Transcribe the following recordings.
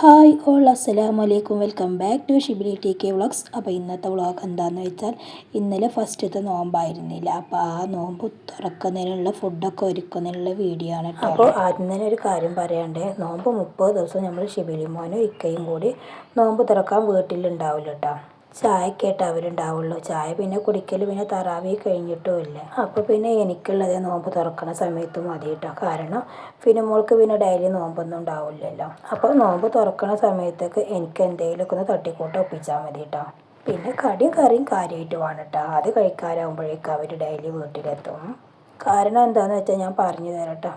Hi all അസ്സലാമു അലൈക്കും. Welcome back to Shibili T K vlogs. അപ്പോൾ ഇന്നത്തെ വ്ളോഗ് എന്താണെന്ന് വെച്ചാൽ ഇന്നലെ ഫസ്റ്റത്തെ നോമ്പായിരുന്നില്ല. അപ്പോൾ ആ നോമ്പ് തുറക്കുന്നതിനുള്ള ഫുഡൊക്കെ ഒരുക്കുന്നതിനുള്ള വീഡിയോ ആണ് കേട്ടോ. അപ്പോൾ ആദ്യം തന്നെ ഒരു കാര്യം പറയണ്ടേ നോമ്പ് മുപ്പത് ദിവസം നമ്മൾ ഷിബിലി മോനും ഇക്കയും കൂടി നോമ്പ് തുറക്കാൻ വീട്ടിലുണ്ടാവില്ല കേട്ടോ. ചായക്കേട്ട് അവരുണ്ടാവുള്ളൂ. ചായ പിന്നെ കുടിക്കൽ പിന്നെ തറാവി കഴിഞ്ഞിട്ടും ഇല്ല. അപ്പോൾ പിന്നെ എനിക്കുള്ളത് നോമ്പ് തുറക്കുന്ന സമയത്ത് മതി കേട്ടോ കാരണം പിന്നെ മോൾക്ക് പിന്നെ ഡെയിലി നോമ്പൊന്നും ഉണ്ടാവില്ലല്ലോ. അപ്പോൾ നോമ്പ് തുറക്കുന്ന സമയത്തൊക്കെ എനിക്ക് എന്തെങ്കിലുമൊക്കെ ഒന്ന് തട്ടിക്കൂട്ട ഒപ്പിച്ചാൽ മതി കേട്ടോ പിന്നെ കടിയും കറിയും കാര്യമായിട്ട് വേണം കേട്ടോ അത് കഴിക്കാനാവുമ്പോഴേക്കും അവർ ഡെയിലി വീട്ടിലെത്തും. കാരണം എന്താണെന്ന് വെച്ചാൽ ഞാൻ പറഞ്ഞു തരാം കേട്ടോ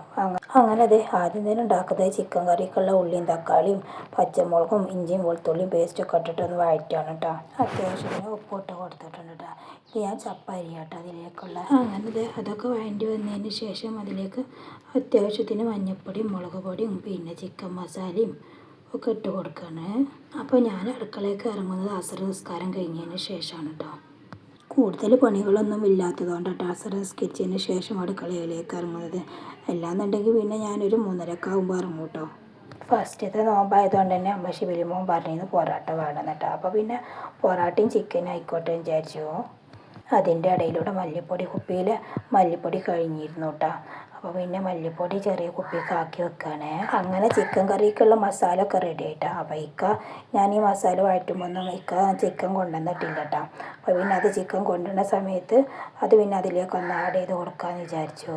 അങ്ങനെ അതെ ആദ്യം തന്നെ ഉണ്ടാക്കുന്നത് ചിക്കൻ കറിക്കുള്ള ഉള്ളിയും തക്കാളിയും പച്ചമുളകും ഇഞ്ചിയും വെളുത്തുള്ളിയും പേസ്റ്റൊക്കെ ഇട്ടിട്ട് ഒന്ന് വഴറ്റാണ് കേട്ടോ അത്യാവശ്യത്തിന് ഉപ്പിട്ട് കൊടുത്തിട്ടുണ്ട് കേട്ടോ ഇത് ഞാൻ ചപ്പാരി കേട്ടോ അതിലേക്കുള്ള. അങ്ങനെ അതെ അതൊക്കെ വഴണ്ടി വന്നതിന് ശേഷം അതിലേക്ക് അത്യാവശ്യത്തിന് മഞ്ഞൾപ്പൊടിയും മുളക് പൊടിയും പിന്നെ ചിക്കൻ മസാലയും ഒക്കെ ഇട്ട് കൊടുക്കുകയാണ് അപ്പോൾ ഞാൻ അടുക്കളയ്ക്ക് ഇറങ്ങുന്നത് അസർ നിസ്കാരം കഴിഞ്ഞതിന് ശേഷമാണ് കേട്ടോ കൂടുതൽ പണികളൊന്നും ഇല്ലാത്തതുകൊണ്ട് ടാസറ് സ്കെച്ചിന് ശേഷം അടുക്കളയിലേക്ക് ഇറങ്ങുന്നത്. അല്ലാന്നുണ്ടെങ്കിൽ പിന്നെ ഞാനൊരു മൂന്നരക്കാവുമ്പോൾ ഇറങ്ങും കേട്ടോ ഫസ്റ്റത്തെ നോമ്പായതുകൊണ്ട് തന്നെ അമ്മ ശിവലിമോൻ പറഞ്ഞിരുന്നു പൊറാട്ട വേണം കേട്ടോ അപ്പോൾ പിന്നെ പൊറാട്ടയും ചിക്കനും ആയിക്കോട്ടെ വിചാരിച്ചു. അതിന്റെ ഇടയിലൂടെ മല്ലിപ്പൊടി കുപ്പിയിൽ മല്ലിപ്പൊടി കഴിഞ്ഞിരുന്നു കേട്ടോ അപ്പോൾ പിന്നെ മല്ലിപ്പൊടി ചെറിയ കുപ്പിക്ക് ആക്കി വെക്കുകയാണ് അങ്ങനെ ചിക്കൻ കറിക്കുള്ള മസാല ഒക്കെ റെഡി ആയിട്ടാണ് അപ്പോൾ ഇക്ക ഞാൻ ഈ മസാല വഴറ്റുമ്പോൾ ഇക്ക ചിക്കൻ കൊണ്ടുവന്നിട്ടില്ല കേട്ടോ അപ്പോൾ പിന്നെ അത് ചിക്കൻ കൊണ്ടുവരുന്ന സമയത്ത് അത് പിന്നെ അതിലേക്ക് ഒന്ന് ആഡ് ചെയ്ത് കൊടുക്കാമെന്ന് വിചാരിച്ചു.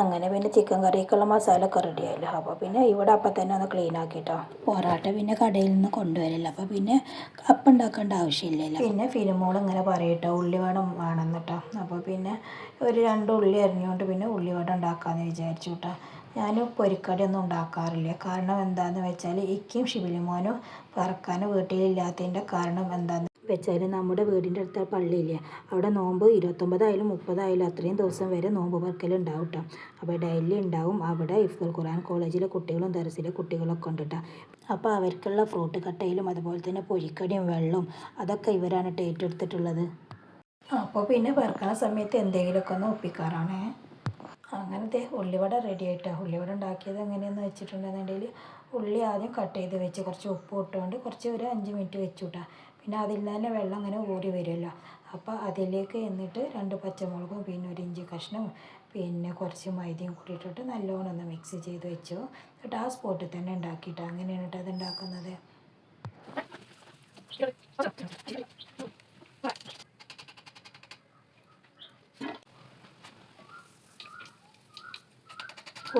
അങ്ങനെ പിന്നെ ചിക്കൻ കറിക്കുള്ള മസാല റെഡിയായല്ലോ റെഡി ആയല്ലോ. അപ്പോൾ പിന്നെ ഇവിടെ അപ്പം തന്നെ ഒന്ന് ക്ലീൻ ആക്കിട്ടോ. പൊറാട്ട പിന്നെ കടയിൽ നിന്ന് കൊണ്ടുവരില്ല അപ്പോൾ പിന്നെ അപ്പം ഉണ്ടാക്കേണ്ട ആവശ്യമില്ലല്ലോ. പിന്നെ ഫിലിമോൾ ഇങ്ങനെ പറയട്ടോ ഉള്ളിവടം വേണം കേട്ടോ അപ്പോൾ പിന്നെ ഒരു രണ്ട് ഉള്ളി അരിഞ്ഞുകൊണ്ട് പിന്നെ ഉള്ളിവടം ഉണ്ടാക്കാമെന്ന് വിചാരിച്ചു കേട്ടോ ഞാൻ പൊരിക്കടി ഒന്നും ഉണ്ടാക്കാറില്ല. കാരണം എന്താണെന്ന് വെച്ചാൽ ഇക്കും ഷിബിലിമോനും പറക്കാൻ വീട്ടിലില്ലാത്തതിന്റെ കാരണം എന്താണെന്ന് വെച്ചാൽ നമ്മുടെ വീടിന്റെ അടുത്ത പള്ളിയില്ലേ. അവിടെ നോമ്പ് ഇരുപത്തൊമ്പതായാലും മുപ്പതായാലും അത്രയും ദിവസം വരെ നോമ്പ് പറക്കൽ ഉണ്ടാവും കേട്ടോ അപ്പോൾ ഡെയിലി ഉണ്ടാവും. അവിടെ ഇഫ്തുൽ ഖുർആൻ കോളേജിലെ കുട്ടികളും ദർസിലെ കുട്ടികളൊക്കെ ഉണ്ട് കേട്ടോ അപ്പോൾ അവർക്കുള്ള ഫ്രൂട്ട് കട്ടയിലും അതുപോലെ തന്നെ പൊഴിക്കടിയും വെള്ളവും അതൊക്കെ ഇവരാണ് ഏറ്റെടുത്തിട്ടുള്ളത്. അപ്പോൾ പിന്നെ പറക്കണ സമയത്ത് എന്തെങ്കിലുമൊക്കെ ഒന്ന് ഒപ്പിക്കാറാണേ. അങ്ങനത്തെ ഉള്ളിവട റെഡി ആയിട്ടാണ് ഉള്ളിവട ഉണ്ടാക്കിയത് എങ്ങനെയെന്ന് വെച്ചിട്ടുണ്ടെന്നുണ്ടെങ്കിൽ ഉള്ളി ആദ്യം കട്ട് ചെയ്ത് വെച്ച് കുറച്ച് ഉപ്പ് ഇട്ടുകൊണ്ട് കുറച്ച് ഒരു അഞ്ച് മിനിറ്റ് വെച്ചു പിന്നെ അതിൽ തന്നെ വെള്ളം അങ്ങനെ ഊറി വരുമല്ലോ. അപ്പോൾ അതിലേക്ക് എന്നിട്ട് രണ്ട് പച്ചമുളകും പിന്നെ ഒരു ഇഞ്ചി കഷ്ണവും പിന്നെ കുറച്ച് മൈദയും കൂടി ഇട്ടിട്ട് നല്ലോണം ഒന്ന് മിക്സ് ചെയ്ത് വെച്ചു. എന്നിട്ട് ആ സ്പോട്ടിൽ തന്നെ ഉണ്ടാക്കിയിട്ട് അങ്ങനെയാണ് കേട്ടോ അത് ഉണ്ടാക്കുന്നത്.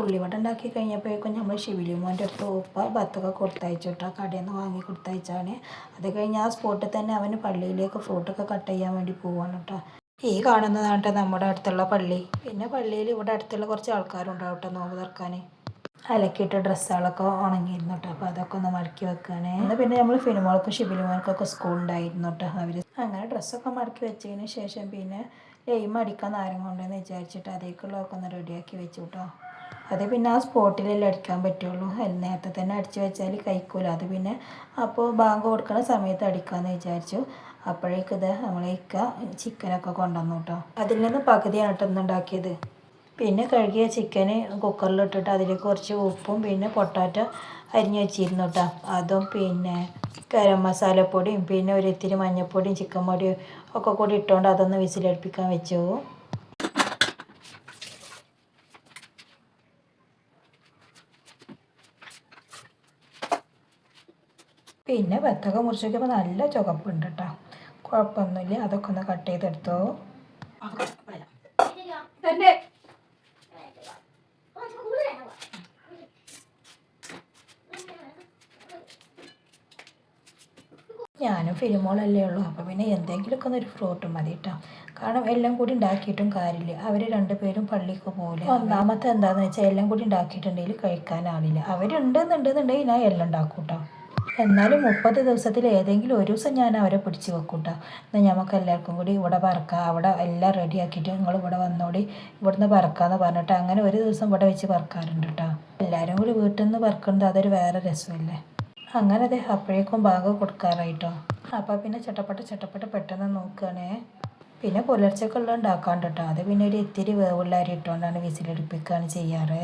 ഉള്ളിവട ഉണ്ടാക്കി കഴിഞ്ഞപ്പോഴേക്കും നമ്മൾ ശിവലിമോന്റെ അടുത്ത് ഉപ്പ ബത്തൊക്കെ കൊടുത്തയച്ചു കേട്ടോ കടയിൽ നിന്ന് വാങ്ങി കൊടുത്തയച്ചാണ്. അത് കഴിഞ്ഞ് ആ സ്പോട്ടിൽ തന്നെ അവന് പള്ളിയിലേക്ക് ഫ്രൂട്ടൊക്കെ കട്ട് ചെയ്യാൻ വേണ്ടി പോവാണ് കേട്ടോ ഈ കാണുന്നതാണ് കേട്ടോ നമ്മുടെ അടുത്തുള്ള പള്ളി. പിന്നെ പള്ളിയിൽ ഇവിടെ അടുത്തുള്ള കുറച്ച് ആൾക്കാരുണ്ടാവും കേട്ടോ നോമ്പ് തുറക്കാൻ അലക്കിയിട്ട് ഡ്രസ്സുകളൊക്കെ ഉണങ്ങിയിരുന്നു കേട്ടോ അപ്പോൾ അതൊക്കെ ഒന്ന് മടക്കി വെക്കാനേ. എന്നാൽ പിന്നെ നമ്മൾ ഫിനിമോൾക്കും ഷിബിലിമോൾക്കൊക്കെ സ്കൂൾ ഉണ്ടായിരുന്നു കേട്ടോ അവർ അങ്ങനെ ഡ്രസ്സൊക്കെ മടക്കി വെച്ചതിന് ശേഷം പിന്നെ എയിം അടിക്കാൻ നാരം കൊണ്ടെന്ന് വിചാരിച്ചിട്ട് അതേക്കുള്ളതൊക്കെ ഒന്ന് റെഡിയാക്കി വെച്ചു കേട്ടോ അത് പിന്നെ ആ സ്പോട്ടിലല്ലേ അടിക്കാൻ പറ്റുള്ളൂ. നേരത്തെ തന്നെ അടിച്ചു വെച്ചാൽ കഴിക്കൂല. അത് പിന്നെ അപ്പോൾ ബാങ്ക് കൊടുക്കുന്ന സമയത്ത് അടിക്കാമെന്ന് വിചാരിച്ചു. അപ്പോഴേക്ക് ഇത് നമ്മളേക്ക ചിക്കനൊക്കെ കൊണ്ടുവന്നു കേട്ടോ അതിൽ നിന്ന് പകുതിയാണ് കേട്ടോ ഇന്നുണ്ടാക്കിയത് പിന്നെ കഴുകിയ ചിക്കന് കുക്കറിലിട്ടിട്ട് അതിലേക്ക് കുറച്ച് ഉപ്പും പിന്നെ പൊട്ടാറ്റോ അരിഞ്ഞ് വെച്ചിരുന്നു കേട്ടോ അതും പിന്നെ ഗരം മസാലപ്പൊടിയും പിന്നെ ഒരു ഇത്തിരി മഞ്ഞൾപ്പൊടിയും ചിക്കൻ പൊടിയും ഒക്കെ കൂടി ഇട്ടുകൊണ്ട് അതൊന്ന് വിസിലടുപ്പിക്കാൻ വെച്ചു. പിന്നെ വെത്തക്ക മുറിച്ച് നോക്കിയപ്പോൾ നല്ല ചുവപ്പുണ്ട് കേട്ടോ കുഴപ്പമൊന്നുമില്ല അതൊക്കെ ഒന്ന് കട്ട് ചെയ്തെടുത്തോ. ഞാനും ഫിലിമോളല്ലേ ഉള്ളൂ. അപ്പോൾ പിന്നെ എന്തെങ്കിലുമൊക്കെ ഒന്നൊരു ഒരു ഫ്രൂട്ട് മതി കേട്ടോ കാരണം എല്ലാം കൂടി ഉണ്ടാക്കിയിട്ടും കാര്യമില്ല. അവർ രണ്ടുപേരും പള്ളിക്ക് പോകില്ല ഒന്നാമത്തെ എന്താണെന്ന് വെച്ചാൽ എല്ലാം കൂടി ഉണ്ടാക്കിയിട്ടുണ്ടെങ്കിൽ കഴിക്കാനാവില്ല. അവരുണ്ടെന്നുണ്ടെന്നുണ്ടെങ്കിൽ ഞാൻ എല്ലാം ഉണ്ടാക്കും കേട്ടോ എന്നാലും മുപ്പത് ദിവസത്തിൽ ഏതെങ്കിലും ഒരു ദിവസം ഞാൻ അവരെ പിടിച്ച് കേട്ടോ എന്നാൽ നമുക്ക് എല്ലാവർക്കും കൂടി ഇവിടെ പറക്കാം. അവിടെ എല്ലാം റെഡി ആക്കിയിട്ട് നിങ്ങൾ ഇവിടെ വന്നോടി. ഇവിടുന്ന് പറക്കാമെന്ന് പറഞ്ഞിട്ട് അങ്ങനെ ഒരു ദിവസം ഇവിടെ വെച്ച് പറക്കാറുണ്ട് കേട്ടോ എല്ലാവരും കൂടി വീട്ടിൽ നിന്ന് പറക്കുന്നത് അതൊരു വേറെ രസമല്ലേ? അങ്ങനെ അത് അപ്പോഴേക്കും ഭാഗം കൊടുക്കാറായിട്ടോ. അപ്പോൾ പിന്നെ ചട്ടപ്പട്ട ചട്ടപ്പട്ട പെട്ടെന്ന് നോക്കുകയാണേ പിന്നെ പുലർച്ചക്കുള്ള ഉണ്ടാക്കാണ്ട് കേട്ടോ അത് പിന്നെ ഒരു ഇത്തിരി വേവുള്ള അരി ഇട്ടുകൊണ്ടാണ് വിസിലടുപ്പിക്കുകയാണ് ചെയ്യാറ്.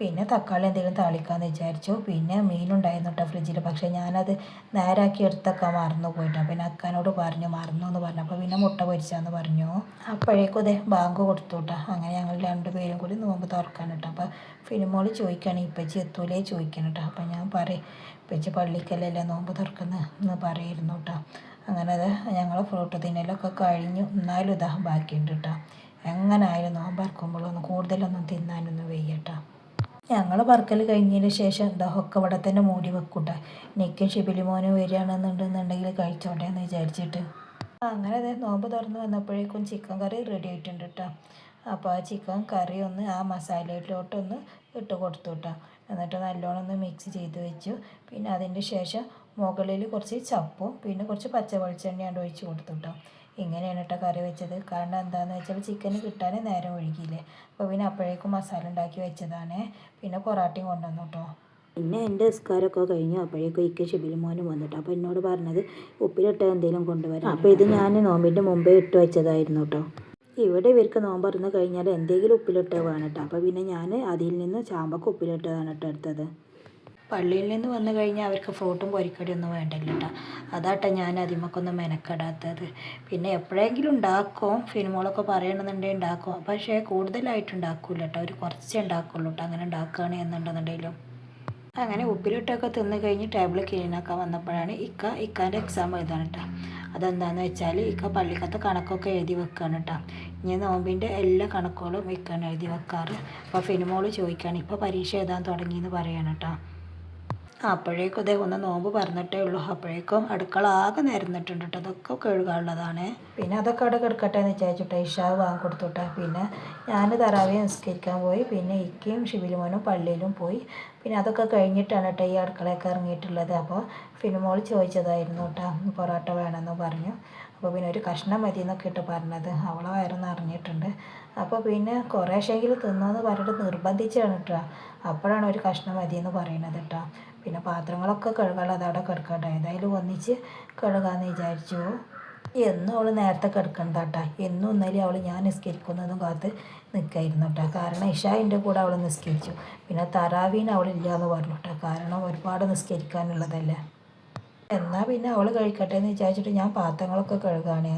പിന്നെ തക്കാളി എന്തെങ്കിലും താളിക്കാമെന്ന് വിചാരിച്ചു. പിന്നെ മീനുണ്ടായിരുന്നു കേട്ടോ ഫ്രിഡ്ജിൽ പക്ഷേ ഞാനത് നേരാക്കി എടുത്തൊക്കെ മറന്നു പോയിട്ടോ പിന്നെ അക്കാനോട് പറഞ്ഞു മറന്നു എന്ന് പറഞ്ഞു. അപ്പോൾ പിന്നെ മുട്ട പൊരിച്ചാന്ന് പറഞ്ഞു. അപ്പോഴേക്കും ഇതേ ബാങ്ക് കൊടുത്തു കേട്ടോ അങ്ങനെ ഞങ്ങൾ രണ്ടുപേരും കൂടി നോമ്പ് തുറക്കാൻ കേട്ടോ അപ്പോൾ ഫിലിമോൾ ചോദിക്കുകയാണ് ഇപ്പച്ചി എത്തൂലേ? ചോദിക്കണം കേട്ടോ അപ്പോൾ ഞാൻ പറയും ഇപ്പച്ചി പള്ളിക്കല്ലേ നോമ്പ് തുറക്കുന്നത് എന്ന് പറയായിരുന്നു കേട്ടോ അങ്ങനെ അത് ഞങ്ങൾ ഫ്രൂട്ട് തിന്നലൊക്കെ കഴിഞ്ഞു. എന്നാലും ഇതാ ബാക്കിയുണ്ട് കേട്ടോ എങ്ങനെ ആയാലും നോമ്പറക്കുമ്പോഴൊന്നും കൂടുതലൊന്നും തിന്നാനൊന്നും വയ്യട്ടോ ഞങ്ങൾ പറക്കൽ കഴിഞ്ഞതിന് ശേഷം എന്താ ഇവിടെ തന്നെ മൂടി വെക്കൂട്ടെ. നിക്കും ഷിബിലിമോനും വരികയാണെന്നുണ്ടെന്നുണ്ടെങ്കിൽ കഴിച്ചോട്ടെ എന്ന് വിചാരിച്ചിട്ട്. അങ്ങനെ അതെ നോമ്പ് തുറന്ന് വന്നപ്പോഴേക്കും ചിക്കൻ കറി റെഡി ആയിട്ടുണ്ട് കേട്ടോ അപ്പോൾ ആ ചിക്കൻ കറി ഒന്ന് ആ മസാലയിലോട്ടൊന്ന് ഇട്ട് കൊടുത്തു കേട്ടോ എന്നിട്ട് നല്ലോണം ഒന്ന് മിക്സ് ചെയ്ത് വെച്ചു. പിന്നെ അതിന്റെ ശേഷം മുകളിൽ കുറച്ച് ചപ്പും പിന്നെ കുറച്ച് പച്ച വെളിച്ചെണ്ണയാണ് ഒഴിച്ച് കൊടുത്തു കേട്ടോ ഇങ്ങനെയാണ് കേട്ടോ കറി വെച്ചത്. കാരണം എന്താണെന്ന് വെച്ചാൽ ചിക്കന് കിട്ടാൻ നേരം ഒഴുകിയില്ലേ. അപ്പോൾ പിന്നെ അപ്പോഴേക്കും മസാല ഉണ്ടാക്കി വെച്ചതാണ്. പിന്നെ പൊറാട്ടയും കൊണ്ടുവന്നു കേട്ടോ പിന്നെ എന്റെ നിസ്കാരമൊക്കെ കഴിഞ്ഞു. അപ്പോഴേക്കും ഇക്ക ഷിബിൽ മോനും വന്നിട്ട് അപ്പോൾ എന്നോട് പറഞ്ഞത് ഉപ്പിലിട്ട് എന്തെങ്കിലും കൊണ്ടുവരാം അപ്പോൾ ഇത് ഞാൻ നോമ്പിന്റെ മുമ്പേ ഇട്ട് വെച്ചതായിരുന്നു കേട്ടോ ഇവിടെ ഇവർക്ക് നോമ്പ് പറഞ്ഞു കഴിഞ്ഞാൽ എന്തെങ്കിലും ഉപ്പിലിട്ട് വേണം കേട്ടോ അപ്പോൾ പിന്നെ ഞാൻ അതിൽ നിന്ന് ചാമ്പൊക്കെ ഉപ്പിലിട്ടതാണ് കേട്ടോ എടുത്തത്. പള്ളിയിൽ നിന്ന് വന്നു കഴിഞ്ഞാൽ അവർക്ക് ഫ്രൂട്ടും പൊരിക്കടിയൊന്നും വേണ്ടല്ലോ കേട്ടോ അതാട്ടോ ഞാൻ അതിമക്കൊന്നും മെനക്കെടാത്തത്. പിന്നെ എപ്പോഴെങ്കിലും ഉണ്ടാക്കും. ഫിനിമോളൊക്കെ പറയണമെന്നുണ്ടെങ്കിൽ ഉണ്ടാക്കും. പക്ഷേ കൂടുതലായിട്ട് ഉണ്ടാക്കില്ല കേട്ടോ ഒരു കുറച്ചേ ഉണ്ടാക്കുള്ളൂ കേട്ടോ അങ്ങനെ ഉണ്ടാക്കുകയാണ് എന്നുണ്ടെന്നുണ്ടെങ്കിലും. അങ്ങനെ ഉപ്പിലിട്ടൊക്കെ തിന്ന് കഴിഞ്ഞ് ടേബിൾ ക്ലീനാക്കാൻ വന്നപ്പോഴാണ് ഇക്ക ഇക്കാന്റെ എക്സാം എഴുതാണ് കേട്ടോ അതെന്താണെന്ന് വെച്ചാൽ ഇക്ക പള്ളിക്കത്തെ കണക്കൊക്കെ എഴുതി വെക്കുകയാണ് കേട്ടോ ഇനി നോമ്പിന്റെ എല്ലാ കണക്കുകളും ഇക്കാണ് എഴുതി വെക്കാറ്. അപ്പോൾ ഫിനിമോൾ ചോദിക്കുകയാണ് ഇപ്പോൾ പരീക്ഷ എഴുതാൻ തുടങ്ങിയെന്ന് പറയാണ് കേട്ടോ അപ്പോഴേക്കും ഇതേ ഒന്ന് നോമ്പ് പറഞ്ഞിട്ടേ ഉള്ളൂ. അപ്പോഴേക്കും അടുക്കള ആകെ നിരന്നിട്ടുണ്ട് അതൊക്കെ കഴുകാനുള്ളതാണ് പിന്നെ അതൊക്കെ അവിടെ കിടക്കട്ടെ എന്ന് വിചാരിച്ചിട്ടെ ഇഷാവ് വാങ്ങി കൊടുത്തുട്ടെ പിന്നെ ഞാൻ തറാവിയെ നിസ്കരിക്കാൻ പോയി. പിന്നെ ഇക്കയും ഷിബിലുമോനും പള്ളിയിലും പോയി. പിന്നെ അതൊക്കെ കഴിഞ്ഞിട്ടാണ് കേട്ടോ ഈ അടുക്കളയൊക്കെ ഇറങ്ങിയിട്ടുള്ളത്. അപ്പോൾ ഫിലിമോൾ ചോദിച്ചതായിരുന്നു കേട്ടോ. പൊറോട്ട വേണമെന്ന് പറഞ്ഞു. അപ്പോൾ പിന്നെ ഒരു കഷ്ണം മതി എന്നൊക്കെ ഇട്ട് പറഞ്ഞത്. അവളെ വയറൊന്ന് അറിഞ്ഞിട്ടുണ്ട്. അപ്പോൾ പിന്നെ കുറേശ്ശെങ്കിലും തിന്നോന്ന് പറഞ്ഞിട്ട് നിർബന്ധിച്ചാണ് കേട്ടോ. അപ്പോഴാണ് ഒരു കഷ്ണം മതി എന്ന് പറയുന്നത് കേട്ടോ. പിന്നെ പാത്രങ്ങളൊക്കെ കഴുകാൻ അതവിടെ കിടക്കട്ടെ. ഏതായാലും ഒന്നിച്ച് കഴുകാമെന്ന് വിചാരിച്ചു. എന്നും അവൾ നേരത്തെ കിടക്കണ്ട കേട്ടാ എന്നും ഇന്നലെ അവൾ ഞാൻ നിസ്കരിക്കുന്നതും കാത്ത് നിൽക്കായിരുന്നു കേട്ടോ കാരണം ഇഷായിന്റെ കൂടെ അവൾ നിസ്കരിച്ചു. പിന്നെ തറാവീന് അവളില്ല എന്ന് പറഞ്ഞു കേട്ടോ കാരണം ഒരുപാട് നിസ്കരിക്കാനുള്ളതല്ലേ. എന്നാൽ പിന്നെ അവൾ കഴിക്കട്ടെ എന്ന് വിചാരിച്ചിട്ട് ഞാൻ പാത്രങ്ങളൊക്കെ കഴുകാണ്.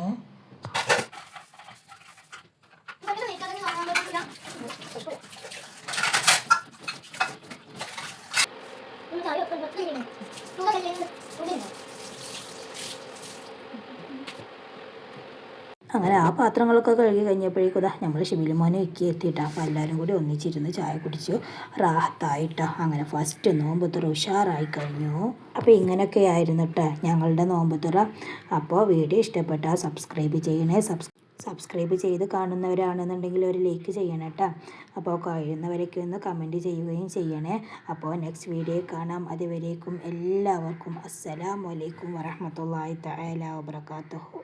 അങ്ങനെ ആ പാത്രങ്ങളൊക്കെ കഴുകി കഴിഞ്ഞപ്പോഴേക്കും ഇതാ നമ്മൾ ഷിബിലിമോനെ ഒക്കെ എത്തിയിട്ടാ. അപ്പോൾ എല്ലാവരും കൂടി ഒന്നിച്ചിരുന്ന് ചായ കുടിച്ചു റാഹത്തായിട്ടാ. അങ്ങനെ ഫസ്റ്റ് നോമ്പുത്തുറ ഉഷാറായി കഴിഞ്ഞു. അപ്പോൾ ഇങ്ങനെയൊക്കെ ആയിരുന്നു കേട്ടോ ഞങ്ങളുടെ നോമ്പുത്തുറ അപ്പോൾ വീഡിയോ ഇഷ്ടപ്പെട്ടാൽ സബ്സ്ക്രൈബ് ചെയ്യണേ. സബ്സ് സബ്സ്ക്രൈബ് ചെയ്ത് കാണുന്നവരാണെന്നുണ്ടെങ്കിൽ ഒരു ലൈക്ക് ചെയ്യണം കേട്ടോ. അപ്പോൾ കഴിയുന്നവരൊക്കെ ഒന്ന് കമന്റ് ചെയ്യുകയും ചെയ്യണേ. അപ്പോൾ നെക്സ്റ്റ് വീഡിയോ കാണാം. അതുവരേക്കും എല്ലാവർക്കും അസ്സലാമലൈക്കും വറഹമത്തല്ലാഹി തആല വബറകാതുഹു